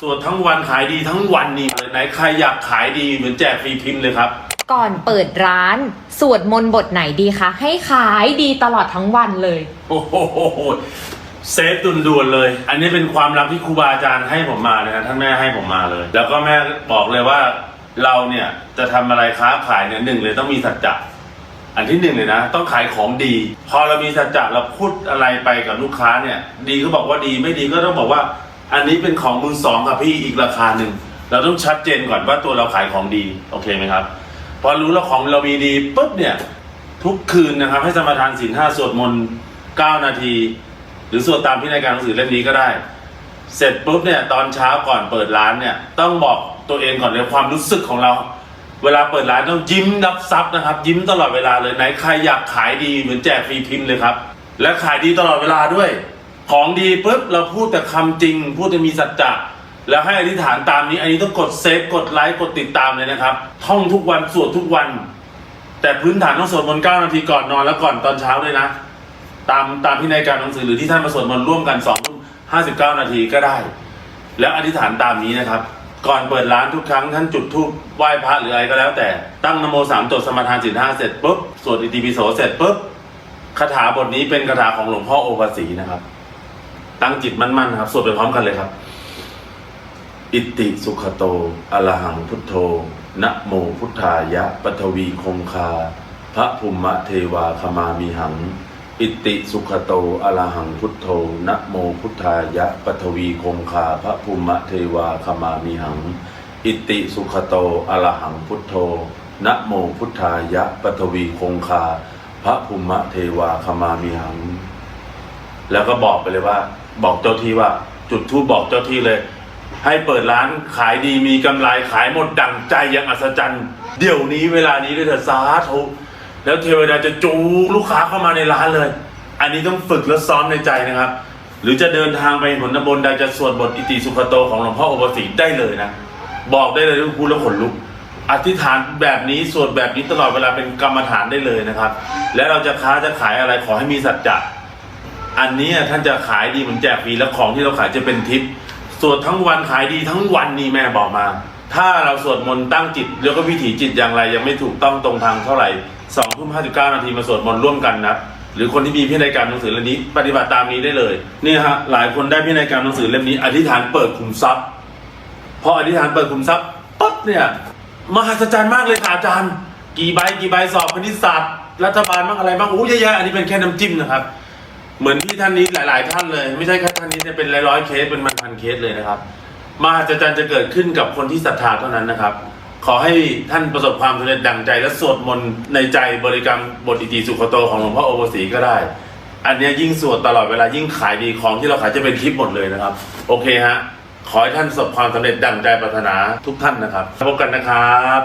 สวดทั้งวันขายดีทั้งวันนี่เลยไหนใครอยากขายดีเหมือนแจกฟรีพิมพ์เลยครับ ก่อนเปิดร้าน สวดมนต์บทไหนดีคะ ให้ขายดีตลอดทั้งวันเลย โอ้โหเซฟตุนด่วนเลย อันนี้เป็นความลับที่ครูบาอาจารย์ให้ผมมาเลยนะท่านแม่ให้ผมมาเลย แล้วก็แม่บอกเลยว่าเราเนี่ยจะทำอะไรค้าขายเนี่ยหนึ่งเลยต้องมีสัจจะอันที่หนึ่งเลยนะ ต้องขายของดี พอเรามีสัจจะเราพูดอะไรไปกับลูกค้าเนี่ย ดีก็บอกว่าดีไม่ดีก็ต้องบอกว่า อันนี้เป็นของมือสองกับพี่อีกราคาหนึ่ง เราต้องชัดเจนก่อนว่าตัวเราขายของดี โอเคไหมครับ พอรู้แล้วของเรามีดีปุ๊บเนี่ย ทุกคืนนะครับ ให้สมาทานศีลห้าสวดมนต์เก้านาที หรือสวดตามพินัยการหนังสือเล่มนี้ก็ได้ เสร็จปุ๊บเนี่ยตอนเช้าก่อนเปิดร้านเนี่ย ต้องบอกตัวเองก่อนเลยความรู้สึกของเรา เวลาเปิดร้านต้องยิ้มรับซับนะครับ ยิ้มตลอดเวลาเลยไหนใครอยากขายดีเหมือนแจกฟรีพิมพ์เลยครับ และขายดีตลอดเวลาด้วย ของดีปุ๊บเราพูดแต่คำจริง พูดแต่มีสัจจะแล้วให้อธิษฐานตามนี้ อันนี้ต้องกดเซฟกดไลค์กดติดตามเลยนะครับ ท่องทุกวันสวดทุกวัน แต่พื้นฐานต้องสวดมนต์9นาทีก่อนนอนแล้วก่อนตอนเช้าด้วยนะ ตามตามพินัยการหนังสือหรือที่ท่านมาสวดมนต์ร่วมกัน2ทุ่ม59นาทีก็ได้ แล้วอธิษฐานตามนี้นะครับ ก่อนเปิดร้านทุกครั้งท่านจุดธูปไหว้พระหรืออะไรก็แล้ว แต่ตั้งนโมสามจบสมาทานสินห้าเสร็จปุ๊บสวดอิติปิโสเสร็จปุ๊บคาถาบทนี้เป็นคาถาของหลวงพ่อโอภาสีนะครับ ตั้งจิตมั่นๆนครับสวดไปพร้อมกันเลยครับ อิติสุขโตอะระหังพุทโธนะโมพุทธายะปทวีคงคา พระภูมิเทวาขมามีหัง อิติสุขโตอะระหังพุทโธนะโมพุทธายะปทวีคงคา พระภูมิเทวาขมามีหัง อิติสุขโตอะระหังพุทโธนะโมพุทธายะปทวีคงคา พระภูมิเทวาขมามีหัง แล้วก็บอกไปเลยว่า บอกเจ้าที่ว่า จุดทูบบอกเจ้าที่เลย ให้เปิดร้านขายดีมีกำไรขายหมดดังใจอย่างอัศจรรย์ เดี๋ยวนี้เวลานี้ด้วยเถอะสาธุแล้วเทวดาจะจูลูกค้าเข้ามาในร้านเลย อันนี้ต้องฝึกและซ้อมในใจนะครับ หรือจะเดินทางไปหนบนใดจะสวดบทอิติสุขโตของหลวงพ่อโอปสีได้เลยนะ บอกได้เลยทุกพูดแล้วขนลุก อธิษฐานแบบนี้สวดแบบนี้ตลอดเวลาเป็นกรรมฐานได้เลยนะครับ และเราจะค้าจะขายอะไรขอให้มีสัจจะ อันนี้ท่านจะขายดีเหมือนแจกฟรีแล้วของที่เราขายจะเป็นทิปสวดทั้งวันขายดีทั้งวันนี่แม่บอกมา ถ้าเราสวดมนต์ตั้งจิต แล้วก็วิถีจิตอย่างไร ยังไม่ถูกต้องตรงทางเท่าไหร่สองทุ่มห้าสิบเก้านาทีมาสวดมนต์ร่วมกันนะหรือคนที่มีพินัยกรรมหนังสือเล่มนี้ ปฏิบัติตามนี้ได้เลยนี่ฮะหลายคนได้พินัยกรรมหนังสือเล่มนี้อธิษฐานเปิดขุมทรัพย์พออธิษฐานเปิดขุมทรัพย์ปั๊บเนี่ยมหัศจรรย์มากเลยค่ะอาจารย์ กี่ใบกี่ใบสอบคณิตศาสตร์รัฐบาลบ้างอะไรบ้างโอ้เยอะแยะอันนี้เป็นแค่น้ำจิ้มนะครับ เหมือนที่ท่านนี้หลาย ๆ ท่านเลย ไม่ใช่แค่ท่านนี้เนี่ยเป็นร้อยๆเคสเป็นพันๆเคสเลยนะครับมหัศจรรย์จะเกิดขึ้นกับคนที่ศรัทธาเท่านั้นนะครับ ขอให้ท่านประสบความสำเร็จดังใจ และสวดมนต์ในใจบริกรรมบทอิติสุขโตของหลวงพ่อโอภาสีก็ได้ อันนี้ยิ่งสวดตลอดเวลายิ่งขายดีของที่เราขายจะเป็นคลิปหมดเลยนะครับ โอเคฮะขอให้ท่านประสบความสำเร็จดังใจปรารถนาทุกท่านนะครับพบกันนะครับ